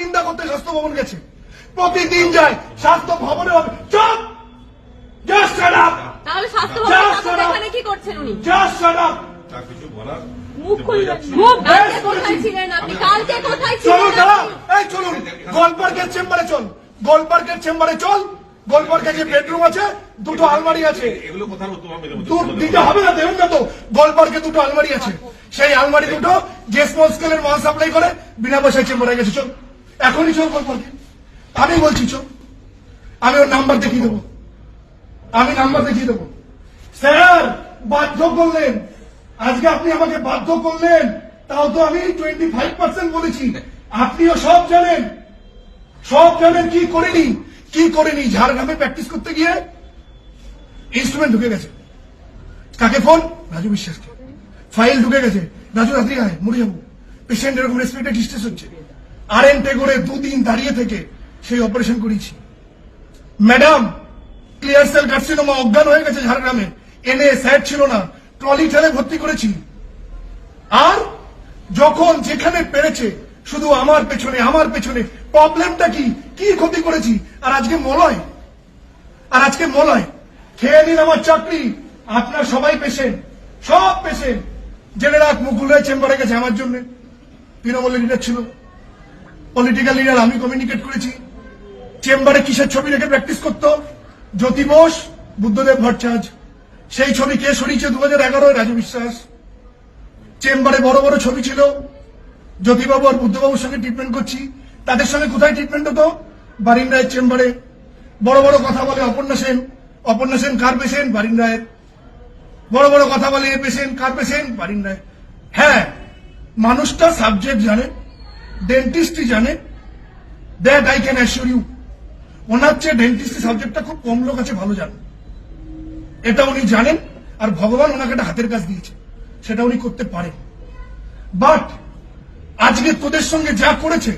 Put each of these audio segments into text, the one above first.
নিন্দা করতে স্বাস্থ্য ভবন গেছে। প্রতিদিন যায় স্বাস্থ্য ভবনে হবে। চুপ! জাস্ট শাট আপ তাহলে স্বাস্থ্য যা, এখানে কি করছেন উনি? জাস্ট শাট আপ তা কিছু বলার মুখ খুলবেন। মুখ কালকে বেশ কোথায় ছিলেন আপনি? কালকে কোথায় ছিলেন এই চলুন। গোলপার্কের চেম্বারে চল। গোলপার্কের চেম্বারে চল। গোলপার্কে যে বেডরুম আছে দুটো আলমারি আছে। এগুলো কোথাও। দিতে হবে না দেবেন না তো। গোলপার্কে দুটো আলমারি আছে। সেই আলমারি দুটো যে স্মল স্কেলের মাল সাপ্লাই করে বিনা পয়সায় চেম্বারে গেছে। চল। এখনই চোখ চল গোলপার্কে আমি বলছি চল আমি ওর নাম্বার দেখিয়ে দেবো। আমি নাম্বার দেখিয়ে দেবো। স্যার, বাধ্য করলেন। আজকে আপনি আমাকে বাধ্য করলেন। তাও তো আমি টোয়েন্টি ফাইভ পার্সেন্ট বলেছি। আপনিও সব জানেন। সব জানেন কি করিনি। কি করিনি? ঝাড়গ্রামে প্র্যাকটিস করতে গিয়ে ইনস্ট্রুমেন্ট ঢুকে গেছে। কাকে ফোন রাজু বিশ্বাসকে। ফাইল ঢুকে গেছে। রাজু, রাত্রি আয়, মরে যাব। পেশেন্ট এরকম রেসপিরেটরি ডিস্ট্রেস হচ্ছে। আর এন টেগোরে দুদিন দাঁড়িয়ে থেকে সেই অপারেশন করেছি। ম্যাডাম, ক্লিয়ার সেল কার্সিনোমা অজ্ঞান হয়ে গেছে ঝাড়গ্রামে। এনে স্যার ছিল না, ট্রলি ঠেলে ভর্তি করেছি। আর যখন যেখানে পেরেছে, শুধু আমার পেছনে আমার পেছনে, প্রবলেমটা কি? কি ক্ষতি করেছি? আর আজকে মলয়? আর আজকে মলয়? খেয়ে নিন আমার চাকরি। আপনার সবাই পেশেন্ট, সব পেশেন্ট। জেনে রাখ, মুকুল রায় চেম্বারে গেছে আমার জন্য। তৃণমূলের লিডার ছিল। পলিটিক্যাল লিডার আমি কমিউনিকেট করেছি। চেম্বারে কিসের ছবি রেখে প্র্যাকটিস করতো? জ্যোতি বোস, বুদ্ধদেব ভট্টাচার্য। সেই ছবি কে সরিয়েছে দু হাজার এগারোয়, রাজু বিশ্বাস? চেম্বারে বড় বড় ছবি ছিল। জ্যোতিবাবু আর বুদ্ধবাবুর সঙ্গে ট্রিটমেন্ট করছি। তাদের সঙ্গে কোথায় ট্রিটমেন্ট হতো? বারিন রায়ের চেম্বারে বড় বড় কথা বলে অপর্ণা সেন। অপর্ণা সেন কার পেশেন্ট? বারিন রায়ের। বড় বড় কথা বলে a patient car patient? Barin রায় হ্যাঁ মানুষটা সাবজেক্ট জানে। ডেন্টিস্টই জানে। That I can assure you ওনার চেয়ে ডেন্টিস্ট্রি সাবজেক্টটা খুব কম লোক আছে ভালো জানেন এটা উনি জানেন আর ভগবান ওনাকে একটা হাতের কাজ দিয়েছে। সেটা উনি করতে পারেন। বাট আজকে তোদের সঙ্গে যা করেছে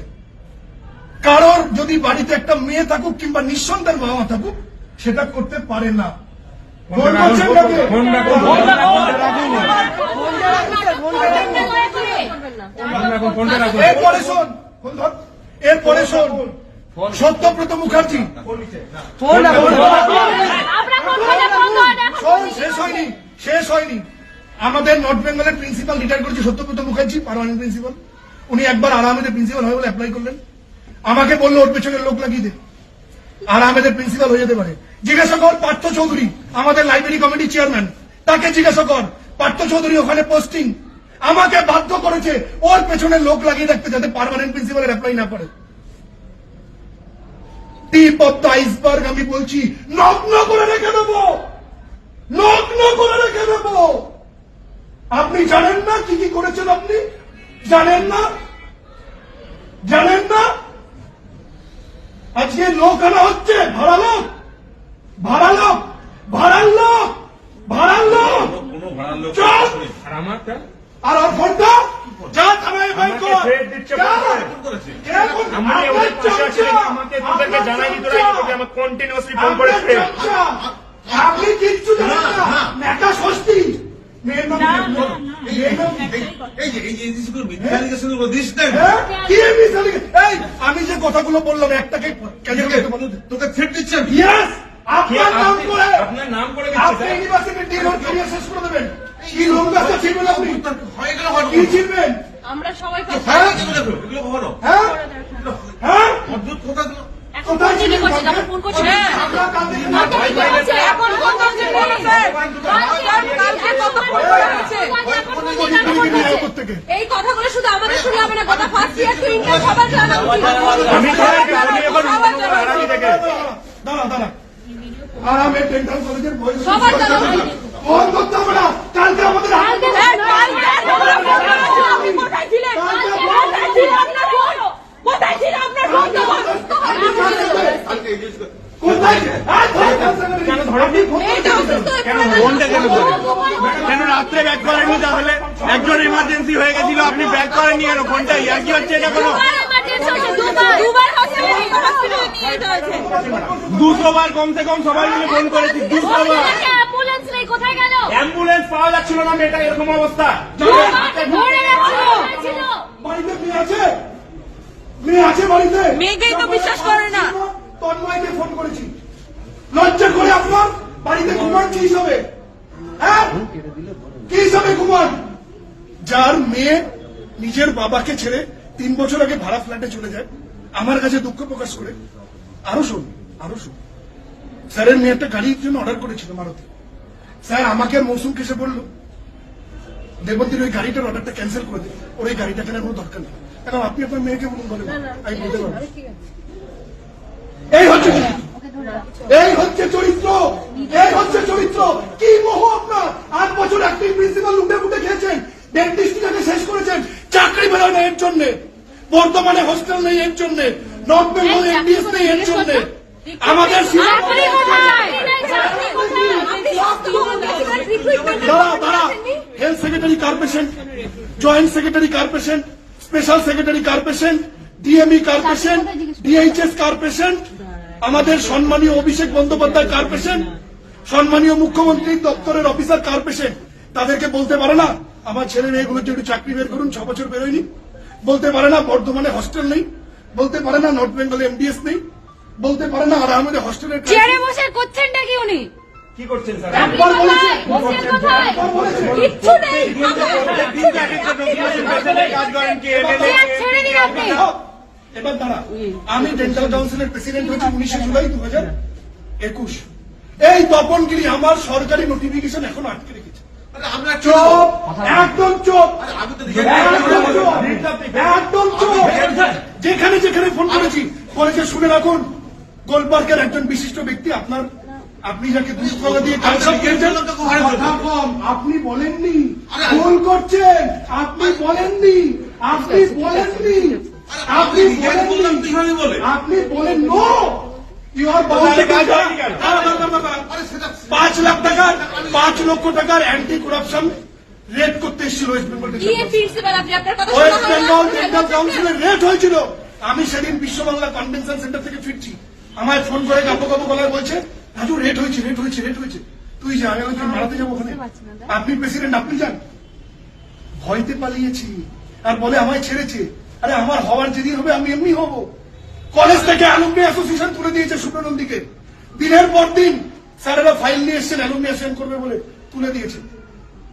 কারোর যদি বাড়িতে একটা মেয়ে থাকুক কিংবা নিঃসন্তান বাবা মা থাকুক সেটা করতে পারে না। ফোন করছেন এরপরে শোন ফোন ধর। এরপরে শোন। সত্যব্রত মুখার্জি। শোন শেষ হয়নি শেষ হয়নি। আমাদের নর্থ বেঙ্গলের প্রিন্সিপাল রিটায়ার করেছে সত্যব্রত মুখার্জি পারমানেন্ট প্রিন্সিপাল উনি একবার আর আহমেদের প্রিন্সিপাল হবে বলে অ্যাপ্লাই করলেন। আমাকে বলল ওর পেছনে লোক লাগিয়ে দে। আর আহমেদের প্রিন্সিপাল হয়ে যেতে পারে। জিজ্ঞাসা কর পার্থ চৌধুরী আমাদের লাইব্রেরি কমিটির চেয়ারম্যান তাকে জিজ্ঞাসা কর পার্থ চৌধুরী ওখানে পোস্টিং আমাকে বাধ্য করেছে ওর পেছনে লোক লাগিয়ে রাখতে যাতে পার্মানেন্ট প্রিন্সিপালের অ্যাপ্লাই না করে। টিপ অফ দ্য আইসবার্গ আমি বলছি নগ্ন করে রেখে দেবো! নগ্ন করে রেখে দেবো! আপনি জানেন না কি কি করেছেন আপনি? জানেন না? জানেন না? আজকে লোক আনা হচ্ছে ভাড়া লোক! ভাড়া লোক! ভাড়ার লোক! ভাড়ার লোক! কোনো ভাড়ার লোক চল! না হ্যাঁ? কি এমনি সালি- এই, আমি যে কথাগুলো বললাম একটাকে তোকে থ্রেট দিচ্ছে আমি। ইয়েস আপনার নাম আপনি- করে আপনার নাম করে আপনি দিচ্ছে ইউনিভার্সিটির ডিন ক্যারিয়ার শেষ করে দেবেন। কি লোক ছিড়বেন আপনি? হয়ে গেল কি ছিড়বেন? আমরা সবাই হ্যাঁ? এগুলো দেখো, এগুলো কখনো। হ্যাঁ? হ্যাঁ? অদ্ভুত কথাগুলো। এখন ফোন চিনি করছে ফোন করছে আমরা কালকে এখন ফোন করছে। বলেছে। কালকে- কালকে কত ফোন করেছে? এই কথাগুলো শুধু আমাদের শুনলে হবে না। কথা ফার্স্ট ইয়ার টু ইন্টার সবার জানা উচিত। আমি এবার সবার জানা উচিত। দাঁড়া দাঁড়া আর আমি ডেন্টাল কলেজের বই সবার জানা উচিত। ফোন করতে হবে না। কালকে আমাদের কালকে কালকে আপনি কোথায় ছিলেন? কোথায় ছিল আপনার ফোন? কোথায় ছিল আপনার ফোন? কালকে এই জিনিসগুলো- কোথায় আর ধরে? কেন রাত্রে ব্যাক করেনি তাহলে? একজন ইমার্জেন্সি হয়ে গেছিল আপনি ব্যাক করেনি কেন ফোনটা ইয়ার কি হচ্ছে এটা কোনো। দুশো বার কমসে কম সবাই মিলে ফোন করেছি দুশো বার কোথায় গেল? অ্যাম্বুলেন্স পাওয়া যাচ্ছিল না মেয়েটা এরকম অবস্থা। বাড়িতে আছে? মেয়ে আছে বাড়িতে? মেয়েকেই তো বিশ্বাস করে না। তন্ময়কে ফোন করেছি। লজ্জা করে আপনার বাড়িতে ঘুমান কি হিসাবে? হ্যাঁ? কি হিসাবে ঘুমান? যার মেয়ে নিজের বাবাকে ছেড়ে তিন বছর আগে ভাড়া ফ্ল্যাটে চলে যায় আমার কাছে দুঃখ প্রকাশ করে। আরও শোন আরও শোন। স্যারের মেয়ে একটা গাড়ির জন্য অর্ডার করেছিল মারুতি। স্যার আমাকে আর মৌসুমকে এসে বলল? দেবন্তীর ওই গাড়িটার অর্ডারটা ক্যান্সেল করে দিন। ওর এই গাড়িটা কেনার কোনো দরকার নেই। কারণ আপনি আপনার মেয়েকে বলুন বলেন। আমি বলতে পারব এই হচ্ছে এই হচ্ছে চরিত্র। এই হচ্ছে চরিত্র। কি মোহ আপনার। আট বছর অ্যাক্টিং প্রিন্সিপাল লুটে ফুটে খেয়েছেন। ডেন্টিস্টটাকে শেষ করেছেন। চাকরি বেরোয় না এর জন্য। বর্তমানে হোস্টেল নেই এর জন্য। নর্থ বেঙ্গল নেই এর জন্য। আমাদের দাঁড়া দাঁড়া। হেলথ সেক্রেটারি কার পেশেন্ট জয়েন্ট সেক্রেটারি কার পেশেন্ট স্পেশাল সেক্রেটারি কার পেশেন্ট ডিএমই কার পেশেন্ট ডিএইচএস কার পেশেন্ট আমাদের সম্মানীয় অভিষেক বন্দ্যোপাধ্যায় কার পেশেন্ট সম্মানীয় মুখ্যমন্ত্রীর দপ্তরের অফিসার কার পেশেন্ট তাদেরকে বলতে পারে না আমার ছেলে মেয়েগুলোর জন্য একটু চাকরি বের করুন ছ বছর বেরোয়নি। বলতে পারে না বর্ধমানে হস্টেল নেই। বলতে পারে না নর্থ বেঙ্গলে এমডিএস নেই। বলতে পারে না আর আমাদের হস্টেলের চেয়ারে বসে করছেনটা কি উনি? কি করছেন স্যার? একবার বলেছে, কোথায় বসেন কোথায়? একবার বলেছে। কিচ্ছু নেই দিন পেছনে কাজ করেন কি এবার দাঁড়া আমি ডেন্টাল কাউন্সিলের প্রেসিডেন্ট হয়েছি উনিশে জুলাই দু হাজার একুশ। এই তপনগিরি আমার সরকারি নোটিফিকেশন এখন আটকে রেখেছে। আমরা চোপ। একদম চোপ। আরে আমি তো একদম চুপ। দেখে একদম চুপ। যেখানে যেখানে ফোন করেছি বলেছে শুনে রাখুন। গোলপার্কের একজন বিশিষ্ট ব্যক্তি আপনার আপনি যাকে কলা দিয়ে কথা কম। আপনি বলেননি। ভুল করছেন। আপনি বলেননি। আপনি বলেননি। আপনি আপনি বলেন নো! ইউ আর তাহলে কাজ হয়নি কেন? আরে সেটা পাঁচ লাখ টাকার পাঁচ লক্ষ টাকার অ্যান্টি করাপশন রেড করতে এসেছিল West Bengal West Bengal dental কাউন্সিলের রেট হয়েছিল। আমি সেদিন বিশ্ব বাংলা কনভেনশন সেন্টার থেকে ফিরছি। আমায় ফোন করে কাপো কাপো গলায় বলছে রাজু রেট হয়েছে রেট হয়েছে রেট হয়েছে। তুই যা আমি ওকে মারাতে যাব ওখানে। আপনি প্রেসিডেন্ট আপনি যান। ভয়তে পালিয়েছি। আর বলে আমায় ছেড়েছে। আরে আমার হওয়ার যেদিন হবে আমি এমনি হব। কলেজ থেকে অ্যালুমনি অ্যাসোসিয়েশন তুলে দিয়েছে সুপ্রনন্দীকে। দিনের পর দিন স্যারেরা ফাইল নিয়ে এসছেন অ্যালুমনি অ্যাসোসিয়েশন করবে বলে তুলে দিয়েছে।